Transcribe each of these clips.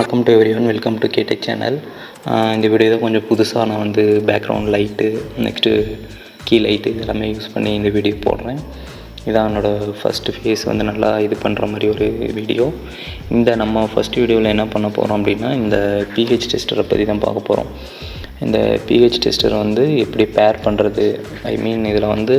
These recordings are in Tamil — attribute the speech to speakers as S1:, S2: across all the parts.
S1: Welcome to everyone welcome to கேடெக் channel இந்த வீடியோ தான் கொஞ்சம் புதுசாக நான் வந்து background light next key light எல்லாமே யூஸ் பண்ணி இந்த வீடியோ போடுறேன். இதான் என்னோடய ஃபஸ்ட்டு ஃபேஸ் வந்து நல்லா இது பண்ணுற மாதிரி ஒரு வீடியோ இந்த நம்ம ஃபஸ்ட் வீடியோவில் என்ன பண்ண போகிறோம் அப்படின்னா இந்த பிஹெச் டெஸ்டரை பற்றி தான் பார்க்க போகிறோம் இந்த பிஹெச் டெஸ்டர் வந்து எப்படி பேர் பண்ணுறது ஐ மீன் இதில் வந்து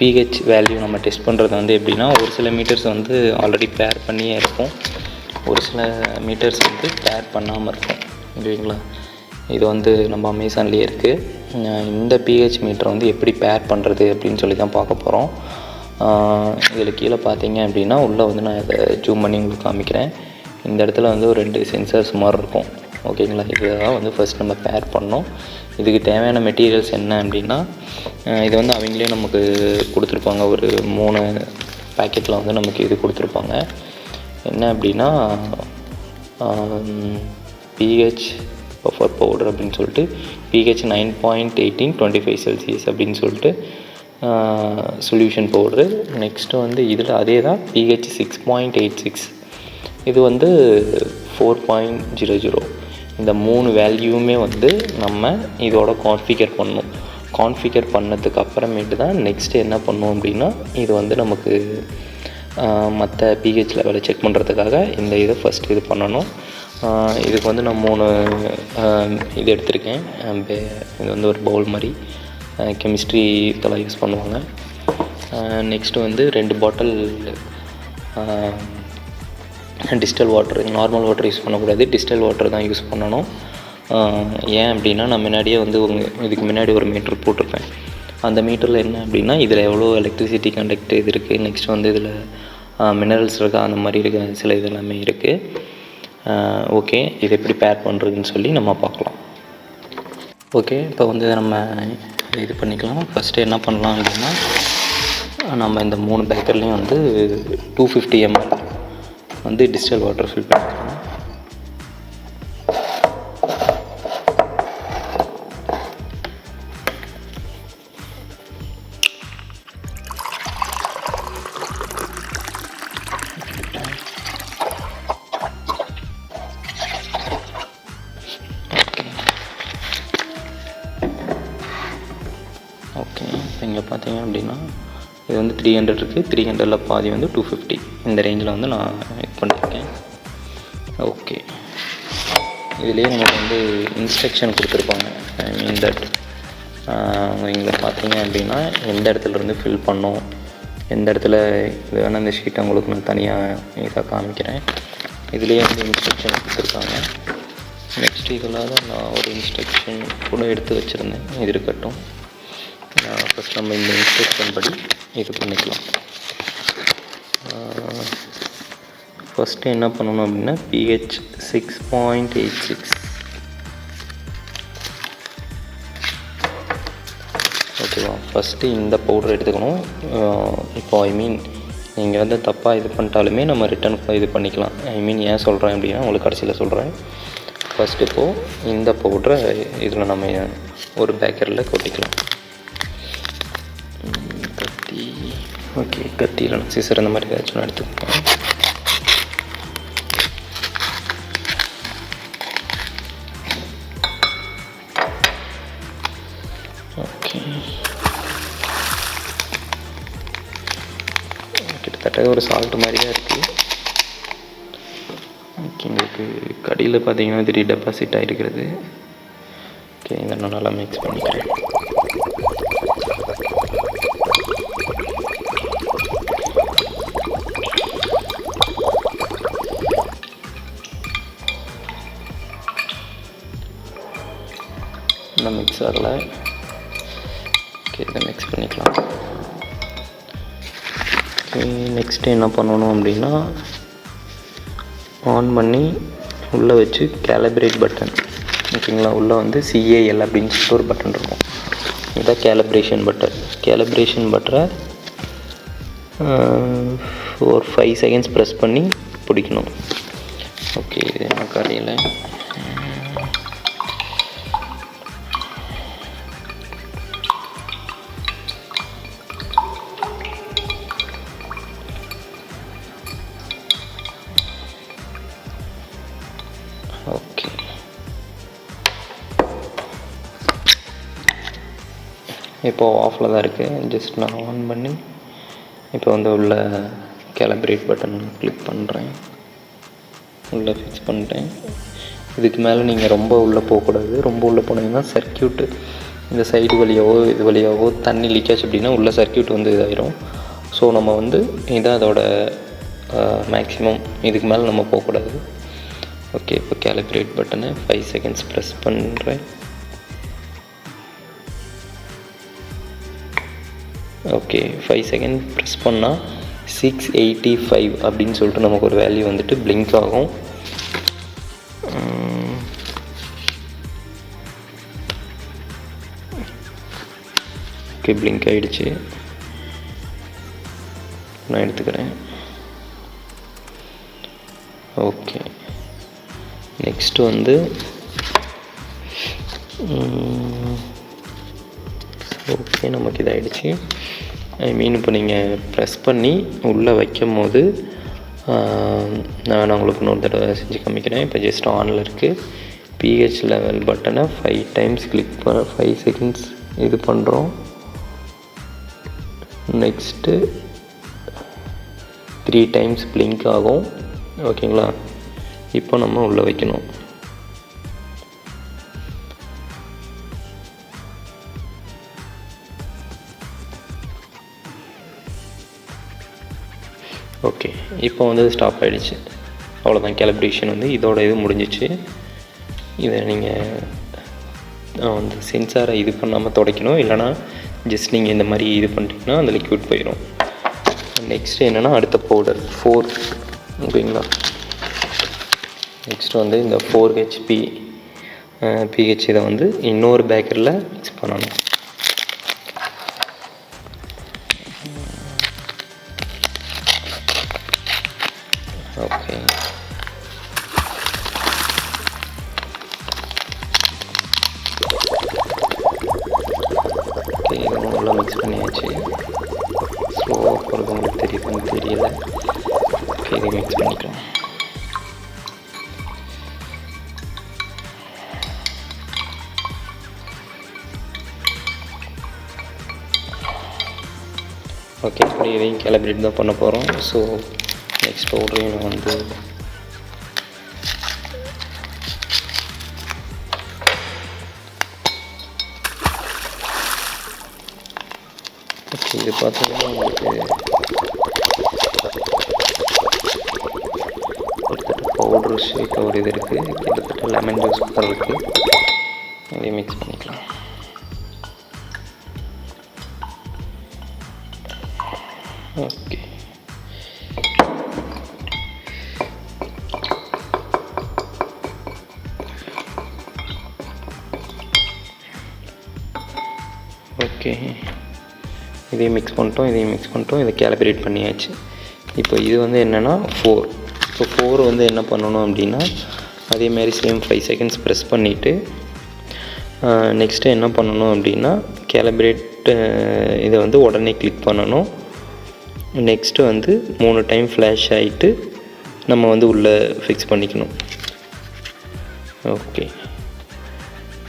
S1: பிஹெச் வேல்யூ நம்ம டெஸ்ட் பண்ணுறது வந்து எப்படின்னா ஒரு சில மீட்டர்ஸ் வந்து ஆல்ரெடி பேர் பண்ணியே இருக்கும். ஒரு சில மீட்டர்ஸ் வந்து பேர் பண்ணாமல் இருக்கும். ஓகேங்களா இது வந்து நம்ம அமேசான்லேயே இருக்குது இந்த பிஹெச் மீட்டரை வந்து எப்படி பேர் பண்ணுறது அப்படின்னு சொல்லி தான் பார்க்க போகிறோம் இதில் கீழே பார்த்தீங்க அப்படின்னா உள்ளே வந்து நான் இதை ஜூம் பண்ணி உங்களுக்கு காமிக்கிறேன். இந்த இடத்துல வந்து ஒரு ரெண்டு சென்சார்ஸ் மாதிரி இருக்கும். ஓகேங்களா? இதுதான் வந்து ஃபஸ்ட் நம்ம பேர் பண்ணோம். இதுக்கு தேவையான மெட்டீரியல்ஸ் என்ன அப்படின்னா இது வந்து அவங்களே நமக்கு கொடுத்துருப்பாங்க. ஒரு மூணு பேக்கெட்டில் வந்து நமக்கு இது கொடுத்துருப்பாங்க. என்ன அப்படின்னா பிஹெச் பஃபர் பவுடர் அப்படின்னு சொல்லிட்டு pH nine point eighteen twenty five Celsius அப்படின்னு சொல்லிட்டு சொல்யூஷன் பவுட்ரு நெக்ஸ்ட்டு வந்து இதில் அதே தான் pH six point eight six இது வந்து ஃபோர் பாயிண்ட் ஜீரோ ஜீரோ இந்த மூணு வேல்யூமே வந்து நம்ம இதோட கான்ஃபிகர் பண்ணணும். கான்ஃபிகர் பண்ணதுக்கு அப்புறமேட்டு தான் நெக்ஸ்ட்டு என்ன பண்ணோம் அப்படின்னா இது வந்து நமக்கு மற்ற பிஹெச் லெவலை செக் பண்ணுறதுக்காக இந்த இதை ஃபஸ்ட் இது பண்ணணும். இதுக்கு வந்து நான் மூணு இது எடுத்திருக்கேன். இது வந்து ஒரு பவுல் மாதிரி. கெமிஸ்ட்ரி இதெல்லாம் யூஸ் பண்ணுவாங்க. நெக்ஸ்ட்டு வந்து ரெண்டு bottle distilled water normal water use பண்ணக்கூடாது. டிஸ்டல் வாட்டர் தான் யூஸ் பண்ணணும். ஏன் அப்படின்னா நான் முன்னாடியே வந்து உங்கள் இதுக்கு முன்னாடி ஒரு மீட்ரு போட்டிருப்பேன். அந்த மீட்டரில் என்ன அப்படின்னா இதில் எவ்வளோ எலக்ட்ரிசிட்டி கண்டக்ட் இது இருக்குது நெக்ஸ்ட் வந்து இதில் மினரல்ஸ் இருக்கா? அந்த மாதிரி இருக்க சில இது எல்லாமே இருக்குது ஓகே இது எப்படி பேர் பண்ணுறதுன்னு சொல்லி நம்ம பார்க்கலாம். ஓகே இப்போ வந்து நம்ம இது பண்ணிக்கலாம். ஃபஸ்ட்டு என்ன பண்ணலாம் அப்படின்னா நம்ம இந்த மூணு பேக்கர்லேயும் வந்து டூ ஃபிஃப்டி எம்எல் வந்து டிஜிட்டல் வாட்டர் ஃபில் பண்ணிக்கலாம். இது வந்து த்ரீ ஹண்ட்ரட் இருக்குது த்ரீ ஹண்ட்ரடில் பாதி வந்து டூ ஃபிஃப்டி இந்த ரேஞ்சில் வந்து நான் இது பண்ணியிருக்கேன் ஓகே இதுலேயே நமக்கு வந்து இன்ஸ்ட்ரக்ஷன் கொடுத்துருப்பாங்க. ஐ மீன் தட் இங்கே பார்த்தீங்க அப்படின்னா எந்த இடத்துலருந்து ஃபில் பண்ணும் எந்த இடத்துல இது வேணால் இந்த ஷீட்டை உங்களுக்கு நான் தனியாக இதாக காமிக்கிறேன். இதுலேயே வந்து இன்ஸ்ட்ரக்ஷன் கொடுத்துருக்காங்க. நெக்ஸ்ட் இதில் தான் நான் ஒரு இன்ஸ்ட்ரக்ஷன் கூட எடுத்து வச்சுருந்தேன். இது இருக்கட்டும். ஃபஸ்ட் நம்ம இந்த இன்ஸ்ட்ரக்ஷன் படி இது பண்ணிக்கலாம். ஃபஸ்ட்டு என்ன பண்ணணும் அப்படின்னா pH six point eight six ஓகேவா ஃபஸ்ட்டு இந்த பவுடர் எடுத்துக்கணும். இப்போ ஐ மீன் நீங்கள் வந்து தப்பாக இது பண்ணிட்டாலுமே நம்ம ரிட்டன் இது பண்ணிக்கலாம். ஐ மீன் ஏன் சொல்கிறேன் அப்படின்னா உங்களுக்கு கடைசியில் சொல்கிறேன் ஃபஸ்ட் இப்போது இந்த பவுடரை இதில் நம்ம ஒரு பேக்கரில் கொட்டிக்கலாம். கத்தி. ஓகே கத்தி இல்லைனா சிசர் அந்த மாதிரி ஏதாச்சும் எடுத்துக்கோங்க ஓகே. கிட்டத்தட்ட ஒரு சால்ட் மாதிரி தான் இருக்குது ஓகே எங்களுக்கு கடியில் பார்த்தீங்கன்னா திடீர் டெபாசிட் ஆகிருக்கிறது ஓகே இதை நான் நல்லா மிக்ஸ் பண்ணிக்கிறேன். ஓகே இதை மிக்ஸ் பண்ணிக்கலாம். ஓகே நெக்ஸ்ட்டு என்ன பண்ணணும் அப்படின்னா ஆன் பண்ணி உள்ளே வச்சு கேலப்ரேட் பட்டன் ஓகேங்களா உள்ளே வந்து சிஏஎல் அப்படின்னு சொல்லிட்டு ஒரு பட்டன் இருக்கும். இதான் கேலப்ரேஷன் பட்டன் கேலப்ரேஷன் பட்டரை ஒரு ஃபைவ் செகண்ட்ஸ் ப்ரெஸ் பண்ணி பிடிக்கணும். ஓகே இது என்ன கடையில் இப்போது ஆஃபில் தான் இருக்குது ஜஸ்ட் நான் ஆன் பண்ணி இப்போ வந்து உள்ள கேலப்ரேட் பட்டன் கிளிக் பண்ணுறேன் உள்ளே ஃபிக்ஸ் பண்ணிட்டேன். இதுக்கு மேலே நீங்கள் ரொம்ப உள்ளே போகக்கூடாது. ரொம்ப உள்ளே போனீங்கன்னா சர்க்கியூட்டு இந்த சைடு வழியாவோ இது வழியாவோ தண்ணி லீக்கேஜ் அப்படின்னா உள்ள சர்க்கியூட் வந்து இதாயிரும். ஸோ நம்ம வந்து இதான் அதோட மேக்ஸிமம் இதுக்கு மேலே நம்ம போகக்கூடாது. ஓகே இப்போ கேலிப்ரேட் பட்டனை ஃபைவ் செகண்ட்ஸ் ப்ரெஸ் பண்ணுறேன் ஓகே ஃபைவ் செகண்ட் ப்ரெஸ் பண்ணால் சிக்ஸ் எயிட்டி ஃபைவ் அப்படின்னு சொல்லிட்டு நமக்கு ஒரு வேல்யூ வந்துட்டு பிளிங்க் ஆகும். ஓகே பிளிங்க் ஆகிடுச்சு நான் எடுத்துக்கிறேன். ஓகே நெக்ஸ்ட் வந்து ஓகே நமக்கு இதாகிடுச்சு ஐ மீன் இப்போ நீங்கள் ப்ரெஸ் பண்ணி உள்ளே வைக்கும் போது நான் உங்களுக்கு இன்னொரு தடவை செஞ்சு காமிக்கிறேன். இப்போ ஜஸ்ட் ஆனில் இருக்குது பிஹெச் லெவல் பட்டனை ஃபைவ் டைம்ஸ் கிளிக் பண்ண ஃபைவ் செகண்ட்ஸ் இது பண்ணுறோம் நெக்ஸ்ட்டு த்ரீ டைம்ஸ் பிளிங்க் ஆகும். ஓகேங்களா இப்போ நம்ம உள்ளே வைக்கணும். ஓகே இப்போ வந்து ஸ்டாப் ஆகிடுச்சு அவ்வளோதான் கேலிப்ரேஷன் வந்து இதோட இது முடிஞ்சிச்சு. இதை நீங்கள் வந்து சென்சாரை இது பண்ணாமல் துடைக்கணும். இல்லைனா ஜஸ்ட் நீங்கள் இந்த மாதிரி இது பண்ணிட்டீங்கன்னா அந்த லிக்யூட் போயிடும் நெக்ஸ்ட் என்னென்னா அடுத்த பவுடர் ஃபோர் ஓகேங்களா? நெக்ஸ்ட் வந்து இந்த ஃபோர் ஹெச்பி பிஹெச் இதை வந்து இன்னொரு பேக்கரில் மிக்ஸ் பண்ணணும். மிக்ஸ் பண்ணியாச்சு. ஸ்லோவாக போகிறது உங்களுக்கு தெரியுதுன்னு தெரியல. ஓகே இதை மிக்ஸ் பண்ணிக்கலாம். ஓகே இப்படி இதையும் கேலபிரேட் தான் பண்ண போகிறோம் ஸோ நெக்ஸ்ட் பவுடரையும் வந்து இது பார்த்தீங்கன்னா உங்களுக்கு கிட்டத்தட்ட பவுடர் ஷேக் ஒரு இது இருக்குது கிட்டத்தட்ட லெமன் ஜூஸ் கூட இருக்குது அதையும் மிக்ஸ் பண்ணிக்கலாம் ஓகே ஓகே இதையும் மிக்ஸ் பண்ணிட்டோம் இதையும் மிக்ஸ் பண்ணிட்டோம். இதை கேலிப்ரேட் பண்ணியாச்சு. இப்போ இது வந்து என்னென்னா ஃபோர் இப்போ ஃபோர் வந்து என்ன பண்ணணும் அப்படின்னா அதேமாரி சேம் ஃபைவ் செகண்ட்ஸ் ப்ரெஸ் பண்ணிவிட்டு நெக்ஸ்ட்டு என்ன பண்ணணும் அப்படின்னா கேலபிரேட் இதை வந்து உடனே கிளிக் பண்ணணும். நெக்ஸ்ட்டு வந்து மூணு டைம் ஃப்ளாஷ் ஆகிட்டு நம்ம வந்து உள்ளே ஃபிக்ஸ் பண்ணிக்கணும். ஓகே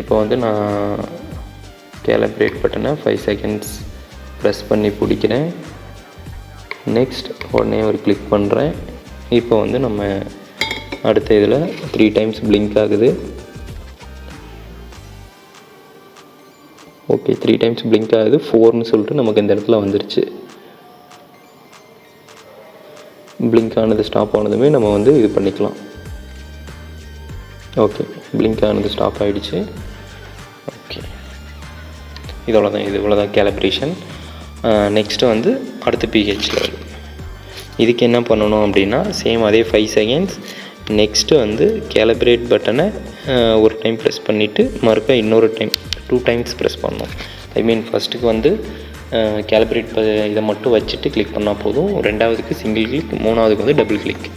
S1: இப்போ வந்து நான் கேலபிரேட் பட்டனை ஃபைவ் செகண்ட்ஸ் ப்ரெஸ் பண்ணி பிடிக்கிறேன். நெக்ஸ்ட் உடனே ஒரு கிளிக் பண்ணுறேன் இப்போ வந்து நம்ம அடுத்த இதில் த்ரீ டைம்ஸ் பிளிங்க் ஆகுது. ஓகே த்ரீ டைம்ஸ் பிளிங்க் ஆகுது. ஃபோர்னு சொல்லிட்டு நமக்கு இந்த இடத்துல வந்துருச்சு. பிளிங்க் ஆனது ஸ்டாப் ஆனதுமே நம்ம வந்து இது பண்ணிக்கலாம். ஓகே பிளிங்க் ஆனது ஸ்டாப் ஆகிடுச்சு ஓகே இதோட தான் இது இவ்வளோ தான் கேலப்ரேஷன் நெக்ஸ்ட்டு வந்து அடுத்த பிஹெச் லெவல் இதுக்கு என்ன பண்ணணும் அப்படின்னா சேம் அதே ஃபைவ் செகண்ட்ஸ் நெக்ஸ்ட்டு வந்து கேலப்ரேட் பட்டனை ஒரு டைம் ப்ரெஸ் பண்ணிவிட்டு மறுக்கா இன்னொரு டைம் டூ டைம்ஸ் ப்ரெஸ் பண்ணணும். ஐ மீன் ஃபஸ்ட்டுக்கு வந்து கேலப்ரேட் இதை மட்டும் வச்சுட்டு கிளிக் பண்ணால் போதும். ரெண்டாவதுக்கு சிங்கிள் கிளிக் மூணாவதுக்கு வந்து டபுள் கிளிக்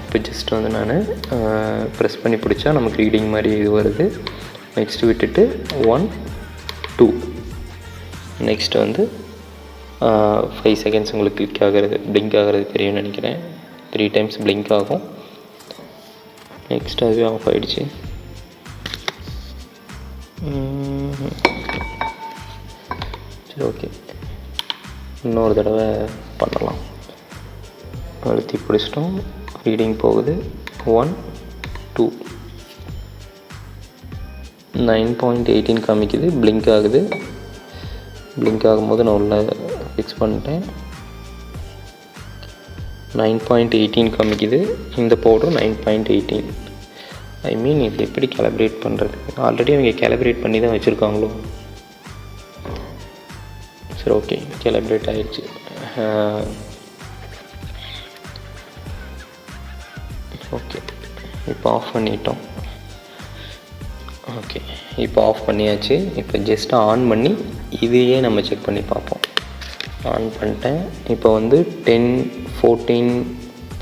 S1: இப்போ ஜஸ்ட் வந்து நான் ப்ரெஸ் பண்ணி பிடிச்சா நமக்கு ரீடிங் மாதிரி இது வருது. நெக்ஸ்ட்டு விட்டுட்டு ஒன் டூ நெக்ஸ்ட் வந்து ஃபைவ் செகண்ட்ஸ் உங்களுக்கு கிளிக் ஆகிறது பிளிங்க் ஆகிறது தெரியும்னு நினைக்கிறேன். த்ரீ டைம்ஸ் பிளிங்க் ஆகும். நெக்ஸ்ட் அதுவே ஆஃப் ஆகிடுச்சு சரி ஓகே இன்னொரு தடவை பண்ணலாம். அழுத்தி பிடிச்சிட்டோம். ரீடிங் போகுது. One two nine point eighteen காமிக்குது. பிளிங்க் ஆகுது. பிளிங்க் ஆகும்போது நான் உள்ளே ஃபிக்ஸ் பண்ணிட்டேன். நைன் பாயிண்ட் எயிட்டீன் காமிக்குது. இந்த பவுடரும் nine point eighteen I mean இது எப்படி கேலப்ரேட் பண்ணுறது ஆல்ரெடி அவங்க கேலப்ரேட் பண்ணி தான் வச்சுருக்காங்களோ? சரி ஓகே கேலப்ரேட் ஆகிடுச்சு ஓகே இப்போ ஆஃப் பண்ணிட்டோம். ஓகே இப்போ ஆஃப் பண்ணியாச்சு. இப்போ ஜஸ்ட் ஆன் பண்ணி இதையே நம்ம செக் பண்ணி பார்ப்போம். ஆன் பண்ணிட்டேன். இப்போ வந்து ten fourteen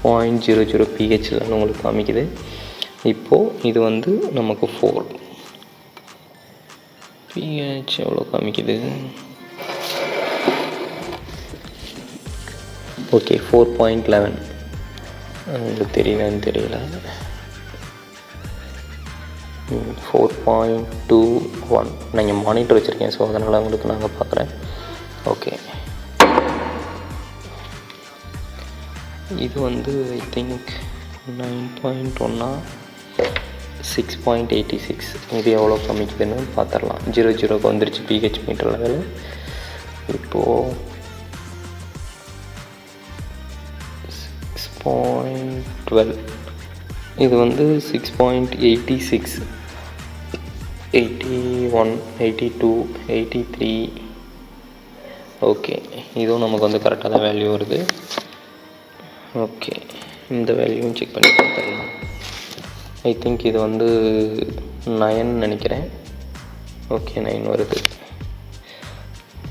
S1: point zero zero பிஹெச்சில் உங்களுக்கு காமிக்குது. இப்போது இது வந்து நமக்கு ஃபோர் பிஹெச் எவ்வளோ காமிக்குது? ஓகே ஃபோர் பாயிண்ட் லெவன் உங்களுக்கு தெரியலன்னு தெரியல. ஃபோர் பாயிண்ட் டூ ஒன் நீங்கள் மானிட்டர் வச்சுருக்கேன் ஸோ அதனால் உங்களுக்கு நாங்கள் பார்க்குறேன் ஓகே இது வந்து ஐ திங்க் நைன் பாயிண்ட் ஒன்னா சிக்ஸ் பாயிண்ட் எயிட்டி சிக்ஸ் இது எவ்வளோ கம்மிக்குதுன்னு பார்த்துடலாம் ஜீரோ ஜீரோக்கு வந்துருச்சு பிஹெச் மீட்டர் லெவல் இப்போது சிக்ஸ் பாயிண்ட் டுவெல் இது வந்து six point eighty six eighty one eighty two eighty three okay இதுவும் நமக்கு வந்து கரெக்டாக தான் வேல்யூ வருது. ஓகே இந்த வேல்யூவும் செக் பண்ணி பார்த்துடலாம். ஐ திங்க் இது வந்து நயன் நினைக்கிறேன். ஓகே நைன் வருது.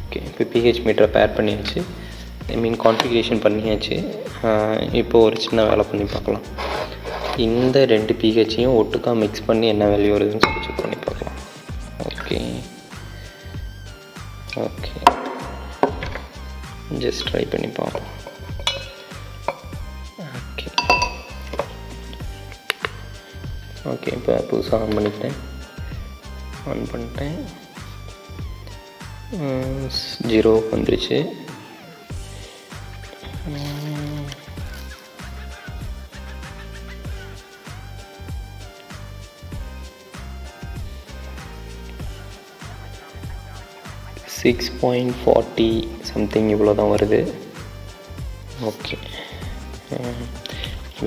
S1: ஓகே இப்போ பிஹெச் மீட்டரை பேர் பண்ணியாச்சு. ஐ மீன் கான்ஃபிகரேஷன் பண்ணியாச்சு. இப்போது ஒரு சின்ன வேலை பண்ணி பார்க்கலாம். இந்த ரெண்டு பிஹெச்சையும் ஒட்டுக்கா மிக்ஸ் பண்ணி என்ன வேல்யூ வருதுன்னு சொல்லி செக் பண்ணி பார்க்கலாம். ஓகே ஜஸ்ட் ட்ரை பண்ணி பார்ப்போம். ஓகே ஓகே இப்போ புதுசாக ஆன் பண்ணிக்கிட்டேன். ஆன் பண்ணிட்டேன். ஜீரோ வந்துருச்சு. சிக்ஸ் பாயிண்ட் ஃபார்ட்டி சம்திங் இவ்வளோ தான் வருது ஓகே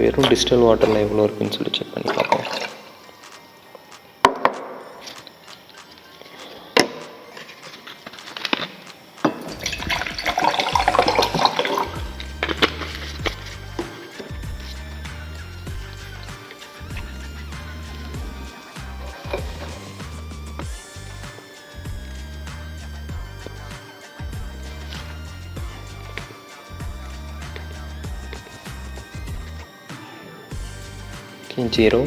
S1: வெறும் டிஜிட்டல் வாட்டரில் எவ்வளோ இருக்குன்னு சொல்லி செக் பண்ணி பார்ப்போம். Zero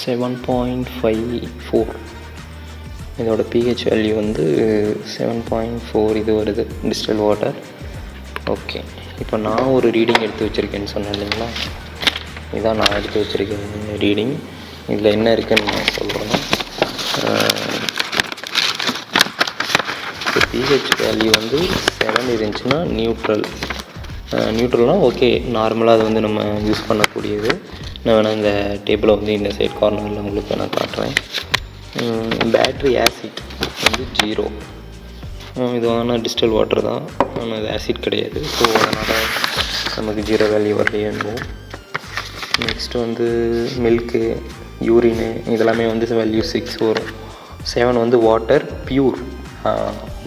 S1: seven point five four இதோட பிஹெச் வேல்யூ வந்து செவன் பாயிண்ட் ஃபோர் இது வருது டிஸ்டில் வாட்டர் ஓகே இப்போ நான் ஒரு ரீடிங் எடுத்து வச்சுருக்கேன்னு சொன்னேன் இல்லைங்களா? இதான் நான் எடுத்து வச்சுருக்கேன் ரீடிங் இதில் என்ன இருக்குன்னு நான் சொல்கிறேன்னா பிஹெச் வேல்யூ வந்து செவன் இருந்துச்சுன்னா நியூட்ரல் நியூட்ரல்னால் ஓகே நார்மலாக அது வந்து நம்ம யூஸ் பண்ணக்கூடியது. நான் வேணால் இந்த டேபிளை வந்து இந்த சைட் கார்னரில் உங்களுக்கு நான் காட்டுறேன். பேட்ரி ஆசிட் வந்து ஜீரோ இது ஆனால் டிஜிட்டல் வாட்டர் தான். ஆனால் இது ஆசிட் கிடையாது. ஸோ அதனால் நமக்கு ஜீரோ வேல்யூ வரலையோ நெக்ஸ்ட்டு வந்து மில்க்கு யூரினு இதெல்லாமே வந்து வேல்யூ சிக்ஸ் வரும். செவன் வந்து வாட்டர் பியூர்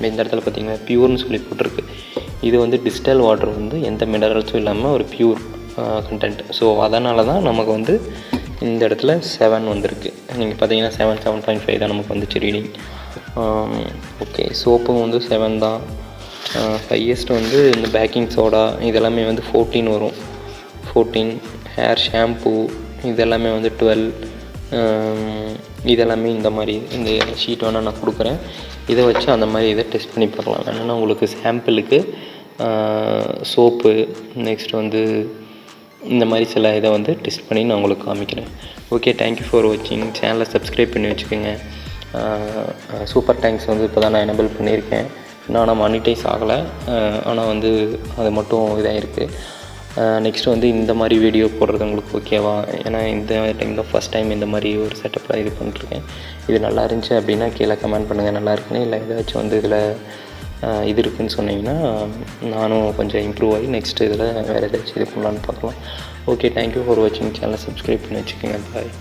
S1: இந்த இடத்துல பார்த்திங்கன்னா பியூர்னு சொல்லி போட்டிருக்கு. இது வந்து டிஸ்டல் வாட்டர் வந்து எந்த மினரல்ஸும் இல்லாமல் ஒரு பியூர் கண்டென்ட் ஸோ அதனால தான் நமக்கு வந்து இந்த இடத்துல செவன் வந்திருக்கு. நீங்கள் பார்த்தீங்கன்னா செவன் செவன் பாயிண்ட் ஃபைவ் தான் நமக்கு வந்துச்சு ரீடிங் ஓகே சோப்பும் வந்து செவன் தான். ஹையஸ்ட் வந்து இந்த பேக்கிங் சோடா இதெல்லாமே வந்து ஃபோர்டீன் வரும். ஃபோர்டீன் ஹேர் ஷாம்பூ இதெல்லாமே வந்து டுவெல் இதெல்லாமே இந்த மாதிரி இந்த ஷீட் வேணால் நான் கொடுக்குறேன். இதை வச்சு அந்த மாதிரி இதை டெஸ்ட் பண்ணி பார்க்கலாம். என்னென்னா உங்களுக்கு சாம்பிளுக்கு சோப்பு நெக்ஸ்ட் வந்து இந்த மாதிரி சில இதை வந்து டெஸ்ட் பண்ணி நான் உங்களுக்கு காமிக்கிறேன். ஓகே தேங்க்யூ ஃபார் வாட்சிங் சேனலை சப்ஸ்கிரைப் பண்ணி வச்சுக்கோங்க. சூப்பர் டேங்க்ஸ் வந்து இப்போ தான் நான் எனபிள் பண்ணியிருக்கேன். இன்னும் ஆனால் மானிட்டைஸ் ஆகலை ஆனால் வந்து அது மட்டும் இதாக இருக்குது நெக்ஸ்ட்டு வந்து இந்த மாதிரி வீடியோ போடுறது உங்களுக்கு ஓகேவா ஏன்னா இந்த டைம் தான் ஃபஸ்ட் டைம் இந்த மாதிரி ஒரு செட்டப்பில் இது பண்ணிருக்கேன் இது நல்லா இருந்துச்சு அப்படின்னா கீழே கமெண்ட் பண்ணுங்கள் நல்லா இருக்குன்னு. இல்லை ஏதாச்சும் வந்து இதில் இது இருக்குதுன்னு சொன்னீங்கன்னா நானும் கொஞ்சம் இம்ப்ரூவ் ஆகி நெக்ஸ்ட் இதில் வேறு ஏதாச்சும் இது பண்ணலான்னு பார்க்கலாம். ஓகே தேங்க்யூ ஃபார் வாட்சிங் சேனலை சப்ஸ்கிரைப் பண்ணி வச்சுக்கோங்க. பாய்